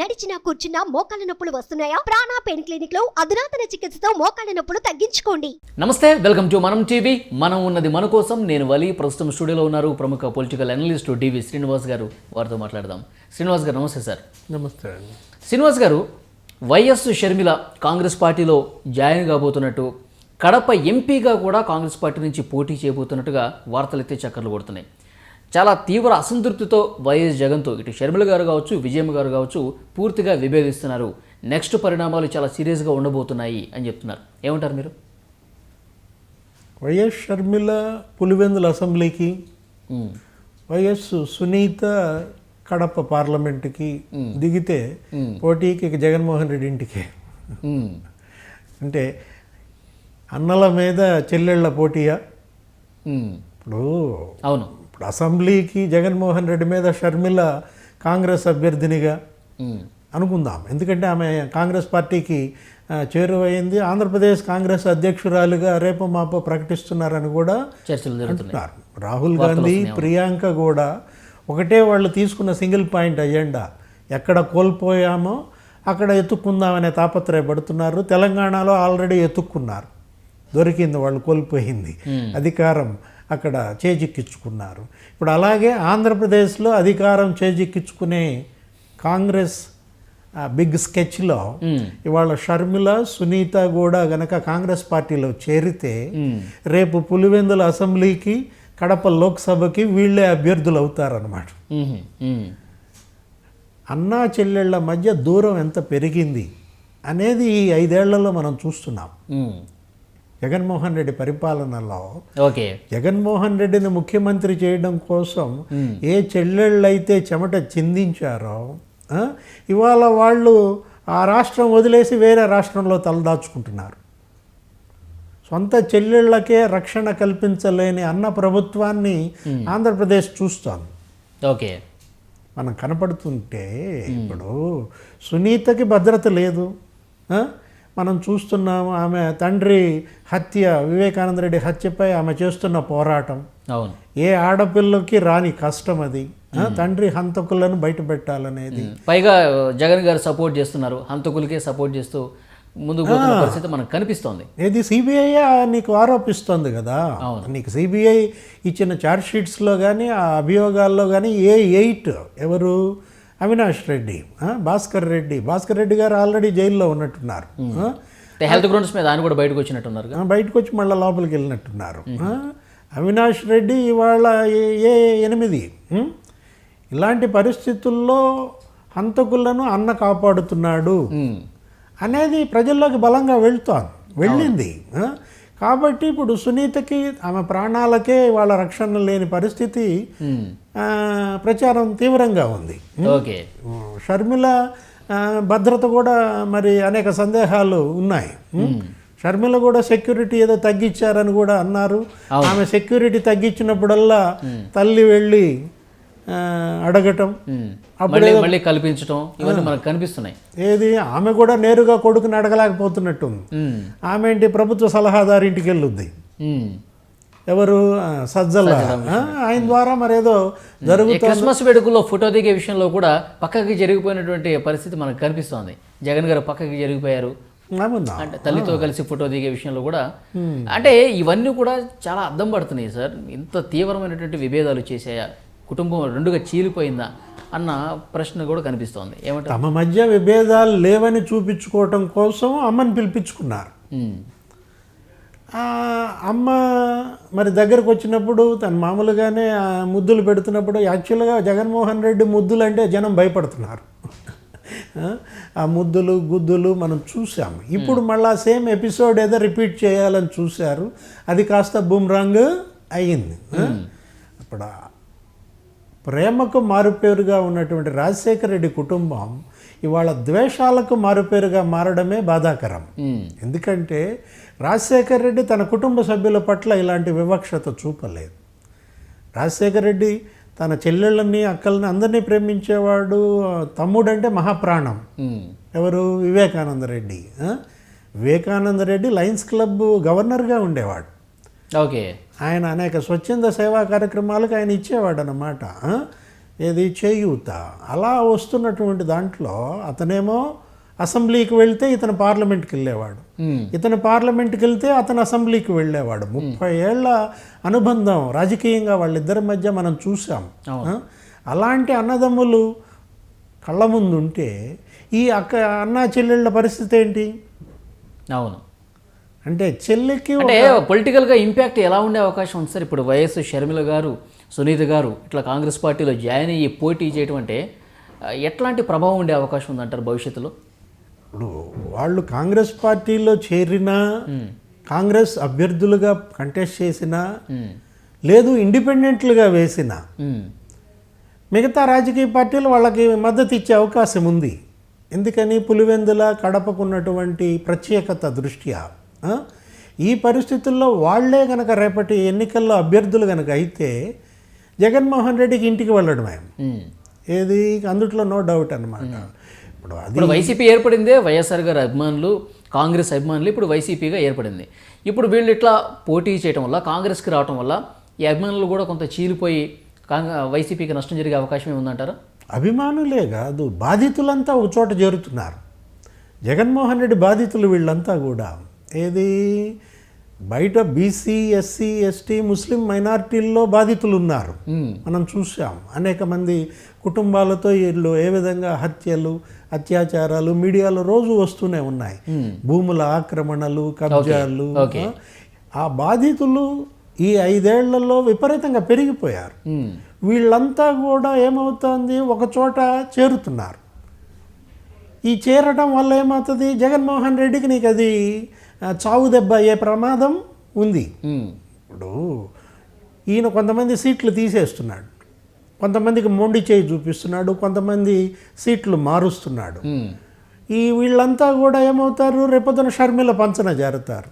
నడిచినా కూర్చున్నా మోకాళ్ళ నొప్పులు వస్తున్నాయా? ప్రాణా పెయిన్ క్లినిక్లో అధునాతన చికిత్సతో మోకాళ్ళ నొప్పులు తగ్గించుకోండి. నమస్తే వెల్కమ్ టు మనం టీవీ. మనం ఉన్నది మన కోసం. నేను వలి ప్రస్తుతం స్టూడియోలో ఉన్నారు ప్రముఖ పొలిటికల్ అనలిస్ట్ డివి శ్రీనివాస్ గారు. వారితో మాట్లాడదాం. శ్రీనివాస్ గారు నమస్తే సార్. నమస్తే శ్రీనివాస్ గారు వైఎస్ షర్మిల కాంగ్రెస్ పార్టీలో జాయిన్ కాబోతున్నట్టు కడప ఎంపీగా కూడా కాంగ్రెస్ పార్టీ నుంచి పోటీ చేయబోతున్నట్టుగా వార్తలు అయితే చక్కర్లు కొడుతున్నాయి. చాలా తీవ్ర అసంతృప్తితో వైఎస్ జగన్తో ఇటు షర్మిల గారు కావచ్చు విజయమ్మ గారు కావచ్చు పూర్తిగా విభేదిస్తున్నారు. నెక్స్ట్ పరిణామాలు చాలా సీరియస్గా ఉండబోతున్నాయి అని చెప్తున్నారు. ఏమంటారు మీరు? వైఎస్ షర్మిల పులివెందుల అసెంబ్లీకి వైఎస్ సునీత కడప పార్లమెంటుకి దిగితే పోటీకి జగన్మోహన్ రెడ్డి ఇంటికి. అంటే అన్నల మీద చెల్లెళ్ళ పోటీయా? ఇప్పుడు అవును. ఇప్పుడు అసెంబ్లీకి జగన్మోహన్ రెడ్డి మీద షర్మిల కాంగ్రెస్ అభ్యర్థినిగా అనుకుందాం. ఎందుకంటే ఆమె కాంగ్రెస్ పార్టీకి చేరువైంది. ఆంధ్రప్రదేశ్ కాంగ్రెస్ అధ్యక్షురాలుగా రేపు మాపో ప్రకటిస్తున్నారని కూడా అంటున్నారు. రాహుల్ గాంధీ ప్రియాంక కూడా ఒకటే వాళ్ళు తీసుకున్న సింగిల్ పాయింట్ అజెండా. ఎక్కడ కోల్పోయామో అక్కడ ఎత్తుక్కుందామనే తాపత్రయపడుతున్నారు. తెలంగాణలో ఆల్రెడీ ఎత్తుక్కున్నారు. దొరికింది వాళ్ళు కోల్పోయింది. అధికారం అక్కడ చేజిక్కించుకున్నారు. ఇప్పుడు అలాగే ఆంధ్రప్రదేశ్లో అధికారం చేజిక్కించుకునే కాంగ్రెస్ బిగ్ స్కెచ్లో ఇవాళ షర్మిల సునీత కూడా గనక కాంగ్రెస్ పార్టీలో చేరితే రేపు పులివెందుల అసెంబ్లీకి కడప లోక్సభకి వీళ్ళే అభ్యర్థులు అవుతారనమాట అన్నా చెల్లెళ్ళ మధ్య దూరం ఎంత పెరిగింది అనేది ఈ ఐదేళ్ళలో మనం చూస్తున్నాం. జగన్మోహన్ రెడ్డి పరిపాలనలో ఓకే. జగన్మోహన్ రెడ్డిని ముఖ్యమంత్రి చేయడం కోసం ఏ చెల్లెళ్ళైతే చెమట చిందించారో ఇవాళ వాళ్ళు ఆ రాష్ట్రం వదిలేసి వేరే రాష్ట్రంలో తలదాచుకుంటున్నారు. సొంత చెల్లెళ్ళకే రక్షణ కల్పించలేని అన్న ప్రభుత్వాన్ని ఆంధ్రప్రదేశ్ చూస్తోంది. ఓకే. మనం కనపడుతుంటే ఇప్పుడు సునీతకి భద్రత లేదు? మనం చూస్తున్నాము ఆమె తండ్రి హత్య వివేకానంద రెడ్డి హత్యపై ఆమె చేస్తున్న పోరాటం. అవును. ఏ ఆడపిల్లకి రాని కష్టం అది? తండ్రి హంతకులను బయట పెట్టాలనేది. పైగా జగన్ గారు సపోర్ట్ చేస్తున్నారు. హంతకులకే సపోర్ట్ చేస్తూ ముందుకు పోతున్న పరిస్థితి మనకు కనిపిస్తోంది. ఏది సిబిఐ నీకు ఆరోపిస్తోంది కదా? నీకు సిబిఐ ఇచ్చిన ఛార్జ్ షీట్స్లో కానీ ఆ అభియోగాల్లో కానీ ఏ ఎయిట్ ఎవరు? అవినాష్ రెడ్డి? భాస్కర్ రెడ్డి భాస్కర్ రెడ్డి గారు ఆల్రెడీ జైల్లో ఉన్నట్టున్నారు హెల్త్ గ్రౌండ్స్ మీద ఆయన కూడా బయటకు వచ్చినట్టున్నారు బయటకు వచ్చి మళ్ళీ లోపలికి వెళ్ళినట్టున్నారు? అవినాష్ రెడ్డి ఇవాళ ఏ- ఎనిమిది? ఇలాంటి పరిస్థితుల్లో హంతకులను అన్న కాపాడుతున్నాడు అనేది ప్రజల్లోకి బలంగా వెళ్తోంది వెళ్ళింది? కాబట్టి ఇప్పుడు సునీతకి ఆమె ప్రాణాలకే వాళ్ళ రక్షణ లేని పరిస్థితి ఆ, ప్రచారం తీవ్రంగా ఉంది. ఓకే షర్మిల భద్రత కూడా మరి అనేక సందేహాలు ఉన్నాయి. షర్మిల కూడా సెక్యూరిటీ ఏదో తగ్గించారని కూడా అన్నారు. ఆమె సెక్యూరిటీ తగ్గించినప్పుడల్లా తల్లి వెళ్ళి అడగటం. ఉమ్. మళ్ళీ కల్పించడం ఇవన్నీ మనకు కనిపిస్తున్నాయి. ఏది? ఆమె కూడా నేరుగా కొడుకుని అడగలేకపోతున్నట్టుంది. ఆమె ఏంటి? ప్రభుత్వ సలహాదారు ఇంటికి వెళ్ళుద్ది. ఎవరు? సజ్జల. ఆయన ద్వారా మరేదో జరుగు ఈ క్రిస్మస్ వేడుకల్లో ఫోటో దిగే విషయంలో కూడా పక్కకి జరిగిపోయినటువంటి పరిస్థితి మనకు కనిపిస్తోంది. జగన్ గారు పక్కకి జరిగిపోయారు. అంటే తల్లితో కలిసి ఫోటో దిగే విషయంలో కూడా అంటే ఇవన్నీ కూడా చాలా అర్థం పడుతున్నాయి సార్. ఇంత తీవ్రమైనటువంటి విభేదాలు చేసాయా కుటుంబం రెండుగా చీలిపోయిందా అన్న ప్రశ్న కూడా కనిపిస్తోంది. ఏమంటారు? తమ మధ్య విభేదాలు లేవని చూపించుకోవటం కోసం అమ్మని పిలిపించుకున్నారు. అమ్మ మరి దగ్గరకు వచ్చినప్పుడు తను మామూలుగానే ఆ ముద్దులు పెడుతున్నప్పుడు యాక్చువల్గా జగన్మోహన్ రెడ్డి ముద్దులు అంటే జనం భయపడుతున్నారు. ఆ, ముద్దులు గుద్దులు మనం చూసాము ఇప్పుడు మళ్ళా సేమ్ ఎపిసోడ్ ఏదో రిపీట్ చేయాలని చూశారు. అది కాస్త బుమ్రాంగ్ అయ్యింది? ఇప్పుడు ప్రేమకు మారుపేరుగా ఉన్నటువంటి రాజశేఖర రెడ్డి కుటుంబం ఇవాళ ద్వేషాలకు మారుపేరుగా మారడమే బాధాకరం. ఎందుకంటే రాజశేఖర రెడ్డి తన కుటుంబ సభ్యుల పట్ల ఇలాంటి వివక్షత చూపలేదు. రాజశేఖర రెడ్డి తన చెల్లెళ్ళని అక్కల్ని అందరినీ ప్రేమించేవాడు తమ్ముడంటే మహాప్రాణం. ఎవరు? వివేకానంద రెడ్డి? వివేకానంద రెడ్డి లయన్స్ క్లబ్ గవర్నర్గా ఉండేవాడు. ఓకే. ఆయన అనేక స్వచ్ఛంద సేవా కార్యక్రమాలకు ఆయన ఇచ్చేవాడు అన్నమాట ఆ? ఏది? చేయూత. అలా వస్తున్నటువంటి దాంట్లో అతనేమో అసెంబ్లీకి వెళ్తే ఇతను పార్లమెంట్కి వెళ్ళేవాడు. ఇతను పార్లమెంట్కి వెళ్తే అతను అసెంబ్లీకి వెళ్ళేవాడు. ముప్పై ఏళ్ళ అనుబంధం రాజకీయంగా వాళ్ళిద్దరి మధ్య మనం చూసాం? అలాంటి అన్నదమ్ములు కళ్ళ ముందు ఉంటే ఈ అక్క అన్నా చెల్లెళ్ళ పరిస్థితి ఏంటి? అవును. అంటే చెల్లికి అంటే పొలిటికల్గా ఇంపాక్ట్ ఎలా ఉండే అవకాశం ఉంది సార్? ఇప్పుడు వైఎస్ షర్మిల గారు సునీత గారు ఇట్లా కాంగ్రెస్ పార్టీలో జాయిన్ అయ్యి పోటీ చేయడం అంటే ఎట్లాంటి ప్రభావం ఉండే అవకాశం ఉందంటారు భవిష్యత్తులో? ఇప్పుడు వాళ్ళు కాంగ్రెస్ పార్టీలో చేరినా కాంగ్రెస్ అభ్యర్థులుగా కంటెస్ట్ చేసినా లేదు ఇండిపెండెంట్లుగా వేసినా మిగతా రాజకీయ పార్టీలు వాళ్ళకి మద్దతు ఇచ్చే అవకాశం ఉంది. ఎందుకని పులివెందుల కడపకున్నటువంటి ప్రత్యేకత దృష్ట్యా? ఈ పరిస్థితుల్లో వాళ్ళే కనుక రేపటి ఎన్నికల్లో అభ్యర్థులు కనుక అయితే జగన్మోహన్ రెడ్డికి ఇంటికి వెళ్ళడమే ఉమ్. ఏది? అందుట్లో నో డౌట్ అనమాట ఇప్పుడు అది వైసీపీ ఏర్పడిందే వైఎస్ఆర్ గారి అభిమానులు కాంగ్రెస్ అభిమానులు ఇప్పుడు వైసీపీగా ఏర్పడింది. ఇప్పుడు వీళ్ళు ఇట్లా పోటీ చేయడం వల్ల కాంగ్రెస్కి రావడం వల్ల ఈ అభిమానులు కూడా కొంత చీలిపోయి వైసీపీకి నష్టం జరిగే అవకాశం ఏముందంటారా అభిమానులే కాదు బాధితులంతా ఒక చోట చేరుతున్నారు. జగన్మోహన్ రెడ్డి బాధితులు వీళ్ళంతా కూడా ఏది? బయట బీసీ ఎస్సీ ఎస్టీ ముస్లిం మైనారిటీల్లో బాధితులు ఉన్నారు మనం చూసాం అనేక మంది కుటుంబాలతో వీళ్ళు ఏ విధంగా హత్యలు అత్యాచారాలు మీడియాలో రోజు వస్తూనే ఉన్నాయి. భూముల ఆక్రమణలు కబ్జాలు. ఆ బాధితులు ఈ ఐదేళ్ళలో విపరీతంగా పెరిగిపోయారు. వీళ్ళంతా కూడా ఏమవుతోంది? ఒక చోట చేరుతున్నారు. ఈ చేరటం వల్ల ఏమవుతుంది? జగన్మోహన్ రెడ్డికి నీకు అది చావు దెబ్బ అయ్యే ప్రమాదం ఉంది. ఇప్పుడు ఈయన కొంతమంది సీట్లు తీసేస్తున్నాడు. కొంతమందికి మొండి చేయి చూపిస్తున్నాడు. కొంతమంది సీట్లు మారుస్తున్నాడు. ఈ వీళ్ళంతా కూడా ఏమవుతారు? రేపొద్దున షర్మిల పంచన చేరుతారు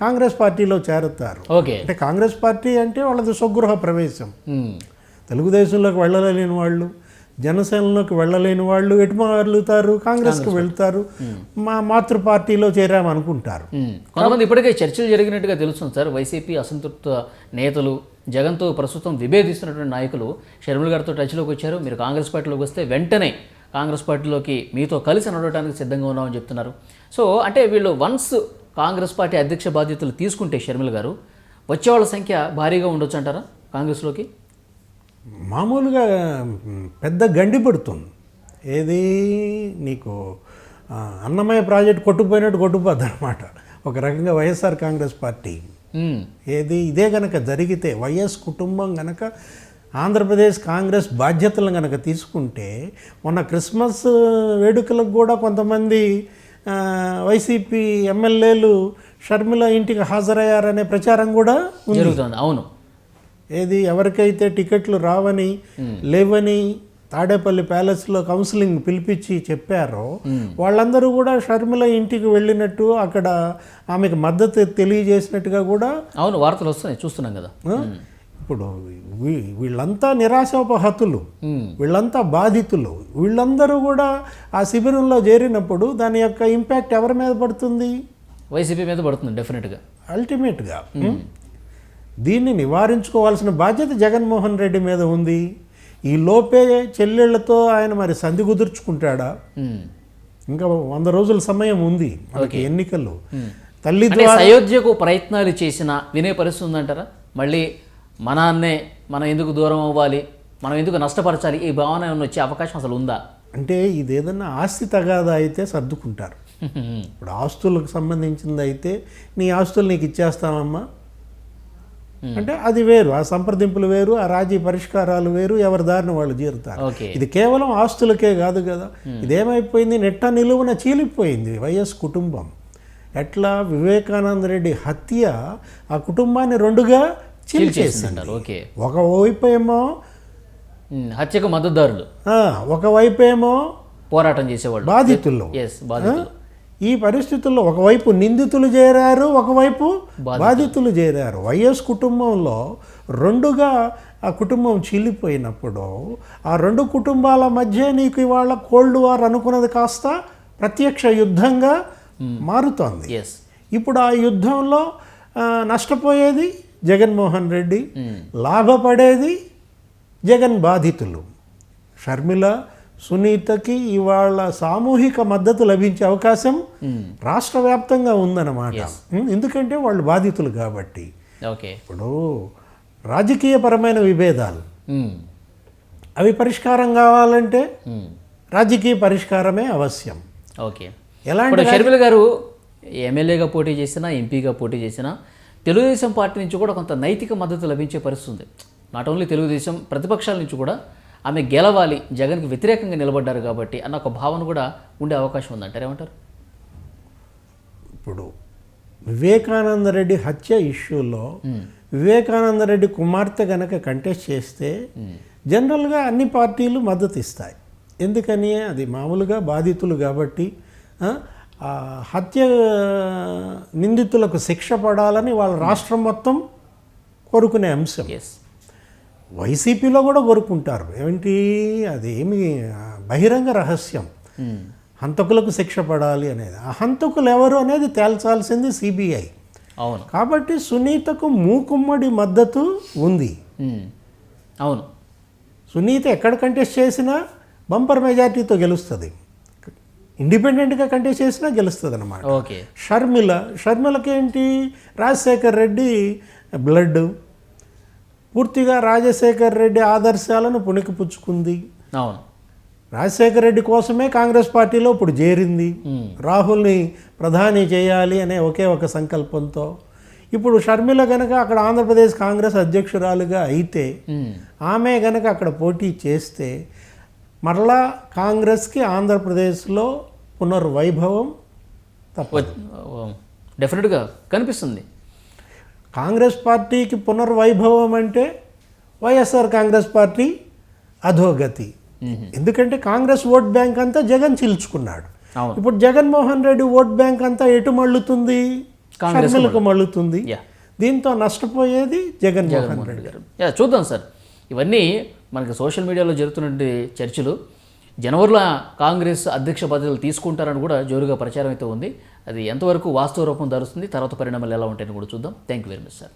కాంగ్రెస్ పార్టీలో చేరుతారు. ఓకే. అంటే కాంగ్రెస్ పార్టీ అంటే వాళ్ళది స్వగృహ ప్రవేశం. తెలుగుదేశంలోకి వెళ్ళలేని వాళ్ళు జనసేనలోకి వెళ్ళలేని వాళ్ళు ఎటు వెళ్తారు కాంగ్రెస్కి వెళ్తారు? మా మాతృ పార్టీలో చేరామనుకుంటారు. కొంతమంది ఇప్పటికే చర్చలు జరిగినట్టుగా తెలుస్తుంది సార్. వైసీపీ అసంతృప్త నేతలు జగన్తో ప్రస్తుతం విభేదిస్తున్నటువంటి నాయకులు షర్మిల గారితో టచ్లోకి వచ్చారు. మీరు కాంగ్రెస్ పార్టీలోకి వస్తే వెంటనే కాంగ్రెస్ పార్టీలోకి మీతో కలిసి నడవడానికి సిద్ధంగా ఉన్నామని చెప్తున్నారు. సో అంటే వీళ్ళు వన్స్ కాంగ్రెస్ పార్టీ అధ్యక్ష బాధ్యతలు తీసుకుంటే షర్మిల గారు వచ్చే వాళ్ళ సంఖ్య భారీగా ఉండొచ్చు అంటారా కాంగ్రెస్లోకి? మామూలుగా పెద్ద గండి పడుతుంది. ఏది? నీకు అన్నమయ్య ప్రాజెక్ట్ కొట్టుకుపోయినట్టు కొట్టుకుపోద్ది అనమాట ఒక రకంగా వైఎస్ఆర్ కాంగ్రెస్ పార్టీ. ఏది? ఇదే గనక జరిగితే వైఎస్ కుటుంబం గనక ఆంధ్రప్రదేశ్ కాంగ్రెస్ బాధ్యతలను గనక తీసుకుంటే మొన్న క్రిస్మస్ వేడుకలకు కూడా కొంతమంది వైసీపీ ఎమ్మెల్యేలు షర్మిల ఇంటికి హాజరయ్యారనే ప్రచారం కూడా జరుగుతుంది. అవును. ఏది? ఎవరికైతే టికెట్లు రావని లేవని తాడేపల్లి ప్యాలెస్లో కౌన్సిలింగ్ పిలిపించి చెప్పారో వాళ్ళందరూ కూడా షర్మిల ఇంటికి వెళ్ళినట్టు అక్కడ ఆమెకు మద్దతు తెలియజేసినట్టుగా కూడా అవును వార్తలు వస్తున్నాయి చూస్తున్నాం కదా. ఇప్పుడు వీళ్ళంతా నిరాశోపహతులు వీళ్ళంతా బాధితులు. వీళ్ళందరూ కూడా ఆ శిబిరంలో చేరినప్పుడు దాని యొక్క ఇంపాక్ట్ ఎవరి మీద పడుతుంది? వైసీపీ మీద పడుతుంది డెఫినెట్గా. అల్టిమేట్గా. దీన్ని నివారించుకోవాల్సిన బాధ్యత జగన్మోహన్ రెడ్డి మీద ఉంది. ఈ లోపే చెల్లెళ్ళతో ఆయన మరి సంధి కుదుర్చుకుంటాడా. ఇంకా వంద రోజుల సమయం ఉంది మనకి ఎన్నికలు తల్లి అంటే సయోధ్యకు ప్రయత్నాలు చేసినా వినే పరిస్థితి ఉందంటారా? మళ్ళీ మన అన్నే మనం ఎందుకు దూరం అవ్వాలి? మనం ఎందుకు నష్టపరచాలి? ఈ భావన వచ్చే అవకాశం అసలు ఉందా? అంటే ఇది ఏదన్నా ఆస్తి తగాదా అయితే సర్దుకుంటారు. ఇప్పుడు ఆస్తులకు సంబంధించింది అయితే నీ ఆస్తులు నీకు ఇచ్చేస్తామమ్మా అంటే అది వేరు. ఆ సంప్రదింపులు వేరు ఆ రాజీ పరిష్కారాలు వేరు ఎవరి దారిని వాళ్ళు చేరుతారు ఓకే. ఇది కేవలం ఆస్తులకే కాదు కదా. ఇదేమైపోయింది? నెట్ట నిలువున చీలిపోయింది వైఎస్ కుటుంబం. ఎట్లా వివేకానంద రెడ్డి హత్య ఆ కుటుంబాన్ని రెండుగా చీల్చేసింది. ఒకవైపు ఏమో ఉమ్, హత్యకు మద్దతుదారులు. ఒకవైపు ఏమో పోరాటం చేసేవాళ్ళు. బాధితులు ఎస్ బాధితులు. ఈ పరిస్థితుల్లో ఒకవైపు నిందితులు చేరారు ఒకవైపు బాధితులు. చేరారు. వైఎస్ కుటుంబంలో రెండుగా ఆ కుటుంబం చీలిపోయినప్పుడు ఆ రెండు కుటుంబాల మధ్య నీకు ఇవాళ కోల్డ్ వార్ అనుకున్నది కాస్త ప్రత్యక్ష యుద్ధంగా మారుతోంది. ఇప్పుడు ఆ యుద్ధంలో నష్టపోయేది జగన్మోహన్ రెడ్డి లాభపడేది జగన్ బాధితులు. షర్మిల సునీతకి ఇవాళ సామూహిక మద్దతు లభించే అవకాశం రాష్ట్ర వ్యాప్తంగా ఉందన్నమాట. ఉం, ఎందుకంటే వాళ్ళు బాధితులు కాబట్టి. ఓకే ఇప్పుడు రాజకీయపరమైన విభేదాలు. ఉమ్. అవి పరిష్కారం కావాలంటే. రాజకీయ పరిష్కారమే అవశ్యం. ఓకే ఎలాంటి షర్మిల గారు ఎమ్మెల్యేగా పోటీ చేసినా ఎంపీగా పోటీ చేసినా తెలుగుదేశం పార్టీ నుంచి కూడా కొంత నైతిక మద్దతు లభించే పరిస్థితి ఉంది. నాట్ ఓన్లీ తెలుగుదేశం ప్రతిపక్షాల నుంచి కూడా ఆమె గెలవాలి జగన్కి వ్యతిరేకంగా నిలబడ్డారు కాబట్టి అన్న ఒక భావన కూడా ఉండే అవకాశం ఉందంటారు. ఏమంటారు? ఇప్పుడు వివేకానంద రెడ్డి హత్య ఇష్యూలో వివేకానంద రెడ్డి కుమార్తె గనక కంటెస్ట్ చేస్తే జనరల్గా అన్ని పార్టీలు మద్దతు ఇస్తాయి. ఎందుకని? అది మామూలుగా బాధితులు కాబట్టి హత్య నిందితులకు శిక్ష పడాలని వాళ్ళ రాష్ట్రం మొత్తం కోరుకునే అంశం. ఎస్ వైసీపీలో కూడా కోరుకుంటారు. ఏమిటి? అదేమి బహిరంగ రహస్యం. హంతకులకు శిక్ష పడాలి అనేది. ఆ హంతకులు ఎవరు అనేది తేల్చాల్సింది సిబిఐ. అవును. కాబట్టి సునీతకు మూకుమ్మడి మద్దతు ఉంది. అవును. సునీత ఎక్కడ కంటెస్ట్ చేసినా బంపర్ మెజార్టీతో గెలుస్తుంది. ఇండిపెండెంట్గా కంటెస్ట్ చేసినా గెలుస్తుంది అనమాట ఓకే. షర్మిల షర్మిలకి ఏంటి రాజశేఖర్ రెడ్డి బ్లడ్ పూర్తిగా రాజశేఖర్ రెడ్డి ఆదర్శాలను పుణికిపుచ్చుకుంది. అవును. రాజశేఖర రెడ్డి కోసమే కాంగ్రెస్ పార్టీలో ఇప్పుడు చేరింది. రాహుల్ని ప్రధాని చేయాలి అనే ఒకే ఒక సంకల్పంతో. ఇప్పుడు షర్మిల గనక అక్కడ ఆంధ్రప్రదేశ్ కాంగ్రెస్ అధ్యక్షురాలుగా అయితే. ఆమె గనక అక్కడ పోటీ చేస్తే మరలా కాంగ్రెస్కి ఆంధ్రప్రదేశ్లో పునర్వైభవం తప్ప డెఫినెట్గా కనిపిస్తుంది. కాంగ్రెస్ పార్టీకి పునర్వైభవం అంటే వైఎస్ఆర్ కాంగ్రెస్ పార్టీ అధోగతి. ఎందుకంటే కాంగ్రెస్ ఓట్ బ్యాంక్ అంతా జగన్ చీల్చుకున్నాడు. ఇప్పుడు జగన్మోహన్ రెడ్డి ఓట్ బ్యాంక్ అంతా ఎటు మళ్ళుతుంది? కాంగ్రెస్కు షర్మిలకు మళ్ళుతుంది. యా దీంతో నష్టపోయేది జగన్మోహన్ రెడ్డి. గారు. యా చూద్దాం సార్. ఇవన్నీ మనకి సోషల్ మీడియాలో జరుగుతున్న చర్చలు. జనవరిలో కాంగ్రెస్ అధ్యక్ష బాధ్యతలు తీసుకుంటారని కూడా జోరుగా ప్రచారం అయితే ఉంది. అది ఎంతవరకు వాస్తవ రూపం ధరుస్తుంది తర్వాత పరిణామాలు ఎలా ఉంటాయని కూడా చూద్దాం. Thank you very much sir